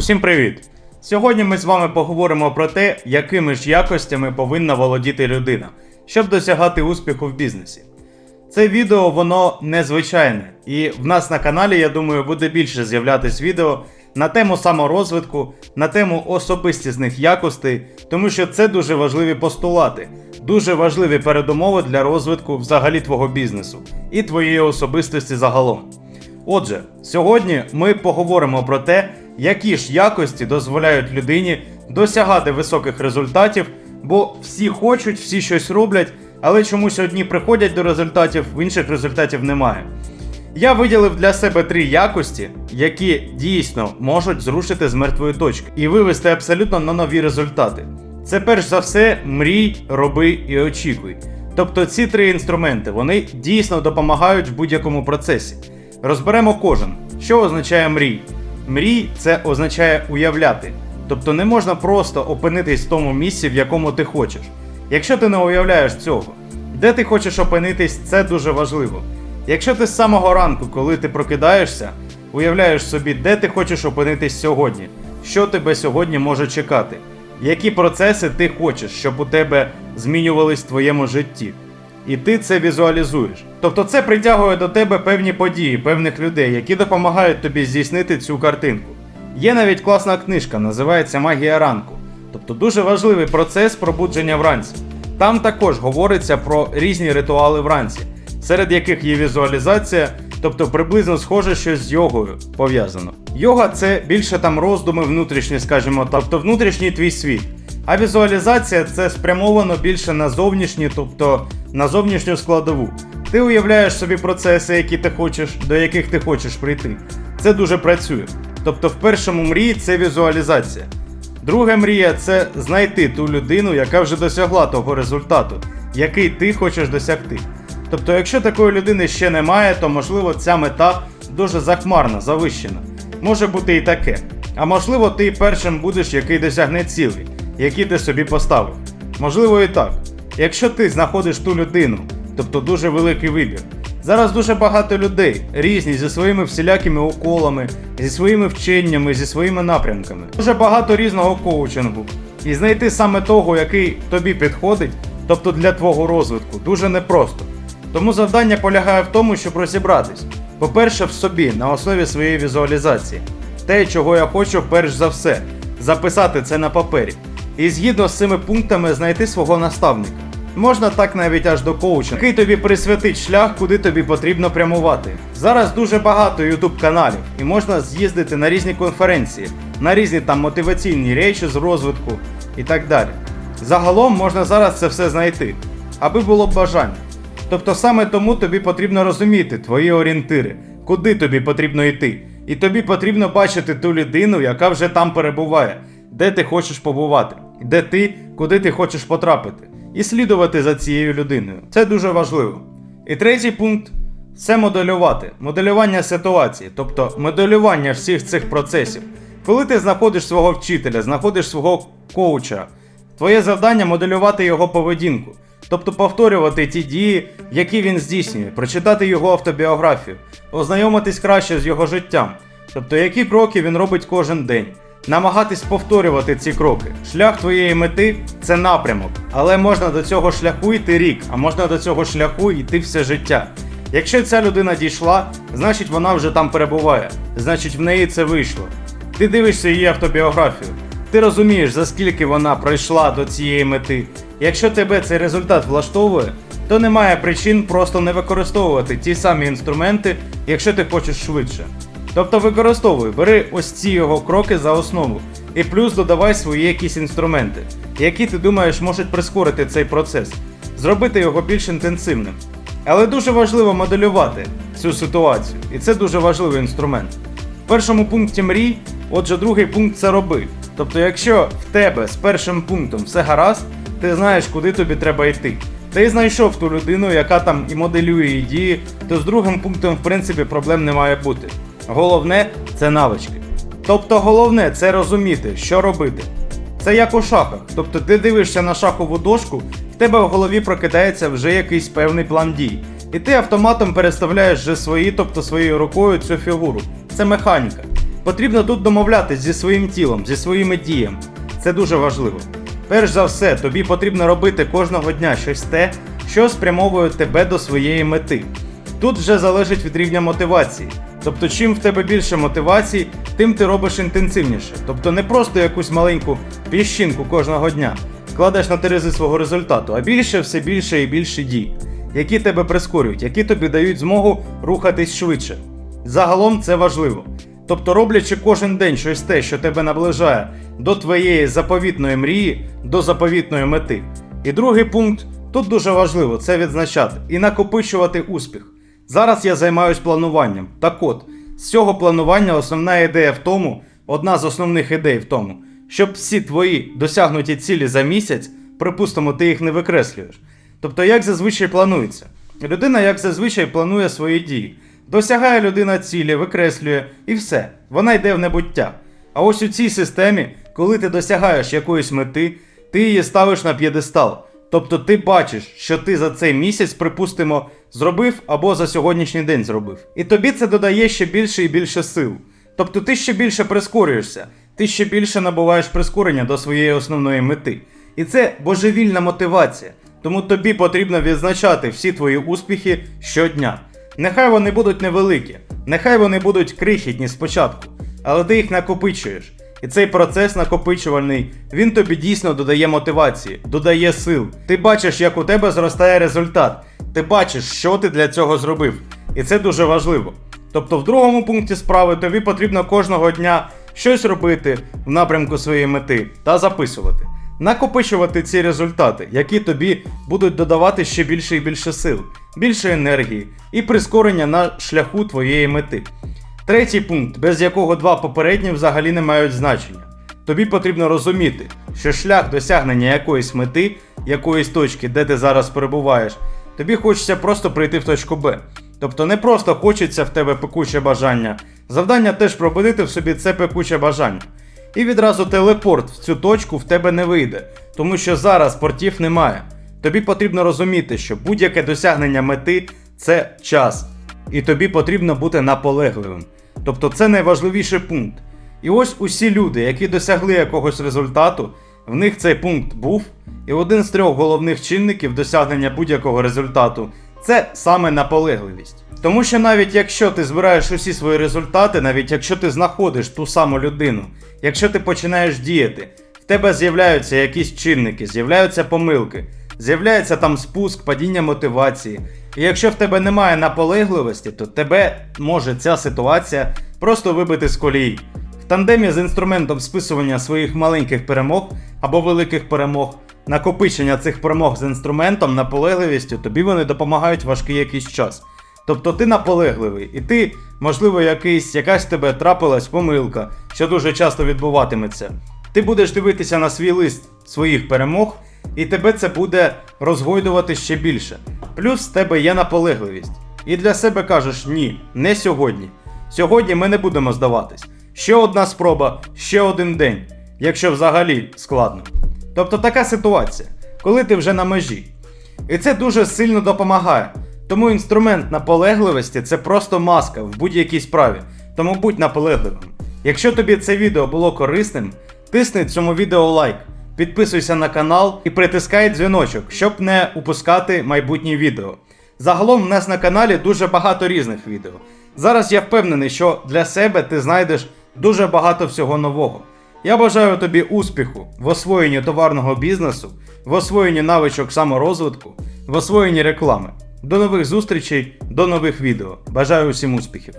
Усім привіт! Сьогодні ми з вами поговоримо про те, якими ж якостями повинна володіти людина, щоб досягати успіху в бізнесі. Це відео воно незвичайне, і в нас на каналі, я думаю, буде більше з'являтись відео на тему саморозвитку, на тему особистісних якостей, тому що це дуже важливі постулати, дуже важливі передумови для розвитку взагалі твого бізнесу і твоєї особистості загалом. Отже, сьогодні ми поговоримо про те, які ж якості дозволяють людині досягати високих результатів, бо всі хочуть, всі щось роблять, але чомусь одні приходять до результатів, в інших результатів немає. Я виділив для себе три якості, які дійсно можуть зрушити з мертвої точки і вивести абсолютно на нові результати. Це перш за все мрій, роби і очікуй. Тобто ці три інструменти вони дійсно допомагають в будь-якому процесі. Розберемо кожен. Що означає мрій? Мрій це означає уявляти. Тобто не можна просто опинитись в тому місці, в якому ти хочеш. Якщо ти не уявляєш цього, де ти хочеш опинитись, це дуже важливо. Якщо ти з самого ранку, коли ти прокидаєшся, уявляєш собі, де ти хочеш опинитись сьогодні, що тебе сьогодні може чекати, які процеси ти хочеш, щоб у тебе змінювались в твоєму житті. І ти це візуалізуєш. Тобто це притягує до тебе певні події, певних людей, які допомагають тобі здійснити цю картинку. Є навіть класна книжка, називається Магія ранку. Тобто дуже важливий процес пробудження вранці. Там також говориться про різні ритуали вранці, серед яких є візуалізація, тобто приблизно схоже щось з йогою пов'язано. Йога це більше там роздуми внутрішні, скажімо, тобто внутрішній твій світ. А візуалізація це спрямовано більше на зовнішні, тобто на зовнішню складову. Ти уявляєш собі процеси, які ти хочеш, до яких ти хочеш прийти. Це дуже працює. Тобто, в першому мрії це візуалізація. Друга мрія це знайти ту людину, яка вже досягла того результату, який ти хочеш досягти. Тобто, якщо такої людини ще немає, то можливо ця мета дуже захмарна, завищена. Може бути і таке. А можливо, ти першим будеш, який досягне цілей, які ти собі поставив. Можливо, і так. Якщо ти знаходиш ту людину, тобто дуже великий вибір. Зараз дуже багато людей, різні зі своїми всілякими уколами, зі своїми вченнями, зі своїми напрямками. Дуже багато різного коучингу. І знайти саме того, який тобі підходить, тобто для твого розвитку, дуже непросто. Тому завдання полягає в тому, щоб розібратись. По-перше, в собі на основі своєї візуалізації. Те, чого я хочу, перш за все, записати це на папері. І згідно з цими пунктами знайти свого наставника. Можна так навіть аж до коуча, який тобі присвятить шлях, куди тобі потрібно прямувати. Зараз дуже багато YouTube каналів, і можна з'їздити на різні конференції, на різні там мотиваційні речі з розвитку і так далі. Загалом можна зараз це все знайти, аби було бажання. Тобто саме тому тобі потрібно розуміти твої орієнтири, куди тобі потрібно йти. І тобі потрібно бачити ту людину, яка вже там перебуває, де ти хочеш побувати, де ти, куди ти хочеш потрапити, і слідувати за цією людиною. Це дуже важливо. І третій пункт це моделювати, моделювання ситуації, тобто моделювання всіх цих процесів. Коли ти знаходиш свого вчителя, знаходиш свого коуча, твоє завдання моделювати його поведінку. Тобто повторювати ті дії, які він здійснює, прочитати його автобіографію, ознайомитись краще з його життям, тобто які кроки він робить кожен день, намагатись повторювати ці кроки. Шлях твоєї мети це напрямок, але можна до цього шляху йти рік, а можна до цього шляху йти все життя. Якщо ця людина дійшла, значить вона вже там перебуває, значить в неї це вийшло. Ти дивишся її автобіографію. Ти розумієш, за скільки вона пройшла до цієї мети. Якщо тебе цей результат влаштовує, то немає причин просто не використовувати ті самі інструменти, якщо ти хочеш швидше. Тобто використовуй, бери ось ці його кроки за основу, і плюс додавай свої якісь інструменти, які ти думаєш можуть прискорити цей процес, зробити його більш інтенсивним. Але дуже важливо моделювати цю ситуацію, і це дуже важливий інструмент. В першому пункті мрій, отже, другий пункт це роби. Тобто, якщо в тебе з першим пунктом все гаразд, ти знаєш, куди тобі треба йти. Ти знайшов ту людину, яка там і моделює і дії, то з другим пунктом, в принципі, проблем не має бути. Головне це навички. Тобто, головне це розуміти, що робити. Це як у шахах. Тобто ти дивишся на шахову дошку, в тебе в голові прокидається вже якийсь певний план дій. І ти автоматом переставляєш вже свої, тобто своєю рукою цю фігуру. Це механіка. Потрібно тут домовлятись зі своїм тілом, зі своїми діями. Це дуже важливо. Перш за все, тобі потрібно робити кожного дня щось те, що спрямовує тебе до своєї мети. Тут вже залежить від рівня мотивації. Тобто, чим в тебе більше мотивації, тим ти робиш інтенсивніше. Тобто не просто якусь маленьку піщинку кожного дня кладеш на терези свого результату, а більше, все більше і більше дій, які тебе прискорюють, які тобі дають змогу рухатись швидше. Загалом це важливо. Тобто, роблячи кожен день щось те, що тебе наближає до твоєї заповітної мрії, до заповітної мети. І другий пункт тут дуже важливо це відзначати і накопичувати успіх. Зараз я займаюсь плануванням. Так от, з цього планування основна ідея в тому, одна з основних ідей в тому, щоб всі твої досягнуті цілі за місяць, припустимо, ти їх не викреслюєш. Тобто, як зазвичай планується? Людина, як зазвичай, планує свої дії. Досягає людина цілі, викреслює і все. Вона йде в небуття. А ось у цій системі, коли ти досягаєш якоїсь мети, ти її ставиш на п'єдестал. Тобто ти бачиш, що ти за цей місяць, припустимо, зробив або за сьогоднішній день зробив. І тобі це додає ще більше і більше сил. Тобто ти ще більше прискорюєшся, ти ще більше набуваєш прискорення до своєї основної мети. І це божевільна мотивація. Тому тобі потрібно відзначати всі твої успіхи щодня. Нехай вони будуть невеликі, нехай вони будуть крихітні спочатку, але ти їх накопичуєш. І цей процес накопичувальний, він тобі дійсно додає мотивації, додає сил. Ти бачиш, як у тебе зростає результат. Ти бачиш, що ти для цього зробив. І це дуже важливо. Тобто, в другому пункті справи тобі потрібно кожного дня щось робити в напрямку своєї мети та записувати. Накопичувати ці результати, які тобі будуть додавати ще більше і більше сил, більше енергії і прискорення на шляху твоєї мети. Третій пункт, без якого два попередні взагалі не мають значення. Тобі потрібно розуміти, що шлях досягнення якоїсь мети, якоїсь точки, де ти зараз перебуваєш, тобі хочеться просто прийти в точку Б. Тобто не просто хочеться в тебе пекуче бажання. Завдання теж пробудити в собі це пекуче бажання. І відразу телепорт в цю точку в тебе не вийде, тому що зараз портів немає. Тобі потрібно розуміти, що будь-яке досягнення мети це час, і тобі потрібно бути наполегливим. Тобто це найважливіший пункт. І ось усі люди, які досягли якогось результату, в них цей пункт був, і один з трьох головних чинників досягнення будь-якого результату це саме наполегливість. Тому що навіть якщо ти збираєш усі свої результати, навіть якщо ти знаходиш ту саму людину, якщо ти починаєш діяти, в тебе з'являються якісь чинники, з'являються помилки, з'являється там спуск, падіння мотивації. І якщо в тебе немає наполегливості, то тебе може ця ситуація просто вибити з колії. В тандемі з інструментом списування своїх маленьких перемог або великих перемог, накопичення цих перемог з інструментом, наполегливістю, тобі вони допомагають важкий якийсь час. Тобто ти наполегливий, і ти, можливо, якийсь, якась тебе трапилась помилка, що дуже часто відбуватиметься. Ти будеш дивитися на свій лист своїх перемог, і тебе це буде розгойдувати ще більше. Плюс в тебе є наполегливість. І для себе кажеш ні, не сьогодні. Сьогодні ми не будемо здаватись. Ще одна спроба, ще один день, якщо взагалі складно. Тобто така ситуація, коли ти вже на межі. І це дуже сильно допомагає. Тому інструмент наполегливості це просто маска в будь-якій справі. Тому будь наполегливим. Якщо тобі це відео було корисним, тисни цьому відео лайк, підписуйся на канал і притискай дзвіночок, щоб не упускати майбутні відео. Загалом в нас на каналі дуже багато різних відео. Зараз я впевнений, що для себе ти знайдеш дуже багато всього нового. Я бажаю тобі успіху в освоєнні товарного бізнесу, в освоєнні навичок саморозвитку, в освоєнні реклами. До нових зустрічей, до нових відео. Бажаю усім успіхів!